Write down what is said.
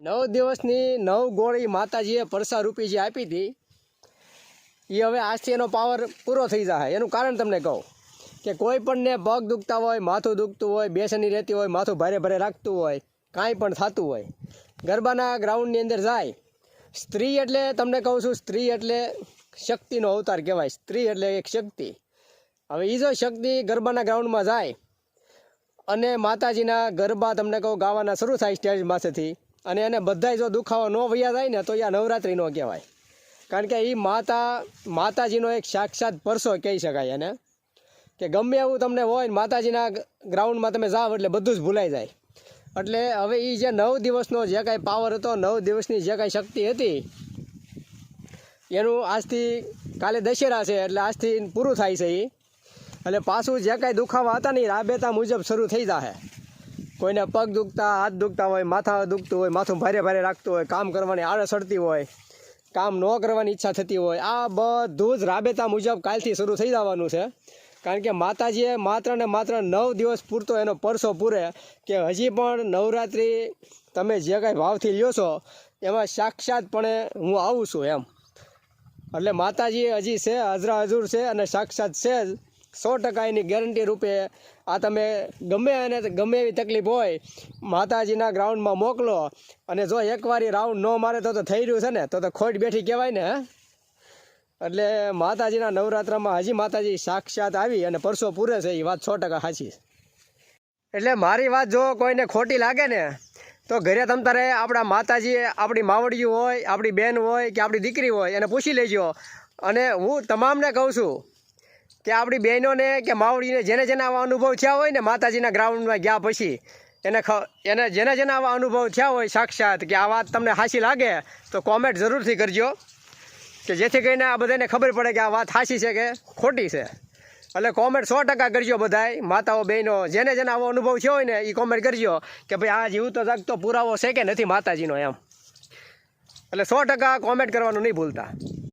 નવ દિવસની નવ ગોળી માતાજીએ પરસા રૂપી જે આપી હતી. એ હવે આજથી એનો પાવર પૂરો થઈ જાય એનું કારણ તમને કહું કે કોઈ પણને પગ દુખતા હોય, માથું દુખતું હોય બેસની રહેતી હોય, માથું ભારે ભારે રાખતું હોય, કાંઈ પણ થતું હોય, ગરબાના ગ્રાઉન્ડની અંદર જાય. સ્ત્રી એટલે તમને કહું છું, સ્ત્રી એટલે શક્તિનો અવતાર કહેવાય. સ્ત્રી એટલે એક શક્તિ. હવે એ જો શક્તિ ગરબાના ગ્રાઉન્ડમાં જાય અને માતાજીના ગરબા તમને કહું ગાવાના શરૂ થાય સ્ટેજ માથેથી અને એને બધાય જો દુખાવો ન વૈયા જાય ને તો એ નવરાત્રિ ન કહેવાય. કારણ કે એ માતા, માતાજીનો એક સાક્ષાત પરસો કહી શકાય એને. કે ગમે એવું તમને હોય ને માતાજીના ગ્રાઉન્ડમાં તમે જાઓ એટલે બધું જ ભૂલાઈ જાય. એટલે હવે એ જે નવ દિવસનો જે કાંઈ પાવર હતો, નવ દિવસની જે કાંઈ શક્તિ હતી, એનું આજથી કાલે દશેરા છે એટલે આજથી પૂરું થાય છે એ એટલે પાછું જે કાંઈ દુખાવા હતા ને રાબેતા મુજબ શરૂ થઈ જશે કોઈને પગ દુખતા, હાથ દુખતા હોય, માથા દુખતું હોય, માથું ભારે ભારે રાખતું હોય, કામ કરવાની આળસ અડતી હોય, કામ ન કરવાની ઈચ્છા થતી હોય, આ બધું જ રાબેતા મુજબ કાલથી શરૂ થઈ જવાનું છે. કારણ કે માતાજીએ માત્ર ને માત્ર નવ દિવસ પૂરતો એનો પરસો પૂરે કે હજી પણ નવરાત્રિ તમે જે કાંઈ ભાવથી લ્યો છો, એમાં સાક્ષાતપણે હું આવું છું એમ. એટલે માતાજી હજી છે હજરા હજુર છે અને સાક્ષાત છે જ. સો ટકા એની ગેરંટી રૂપે આ તમે ગમે અને ગમે એવી તકલીફ હોય, માતાજીના ગ્રાઉન્ડમાં મોકલો અને જો એકવાર રાઉન્ડ ન મારે તો તો થઈ રહ્યું છે ને, તો તો ખોટ બેઠી કહેવાય ને એટલે માતાજીના નવરાત્રમાં હજી માતાજી સાક્ષાત આવી અને પરસો પૂરે છે એ વાત સો ટકા સાચી એટલે મારી વાત જો કોઈને ખોટી લાગે ને, તો ઘરે તમ તારે આપણા માતાજી આપણી માવડીયું હોય, આપણી બેન હોય કે આપણી દીકરી હોય, એને પૂછી લેજો. અને હું તમામને કહું છું કે આપણી બહેનોને કે માવડીને જેને જેને આવા અનુભવ થયા હોય ને માતાજીના ગ્રાઉન્ડમાં ગયા પછી, એને એને જેને જેને આવા અનુભવ થયા હોય સાક્ષાત કે આ વાત તમને હાસી લાગે, તો કોમેન્ટ જરૂરથી કરજો. કે જેથી કરીને આ બધાને ખબર પડે કે આ વાત હાસી છે કે ખોટી છે. એટલે કોમેન્ટ સો ટકા કરજો બધાય, માતાઓ, બહેનો, જેને જેને આવો અનુભવ થયો હોય ને એ કોમેન્ટ કરજો કે ભાઈ આ જીવતો જાગતો પુરાવો છે કે નથી માતાજીનો એમ. એટલે સો ટકા કોમેન્ટ કરવાનું નહીં ભૂલતા.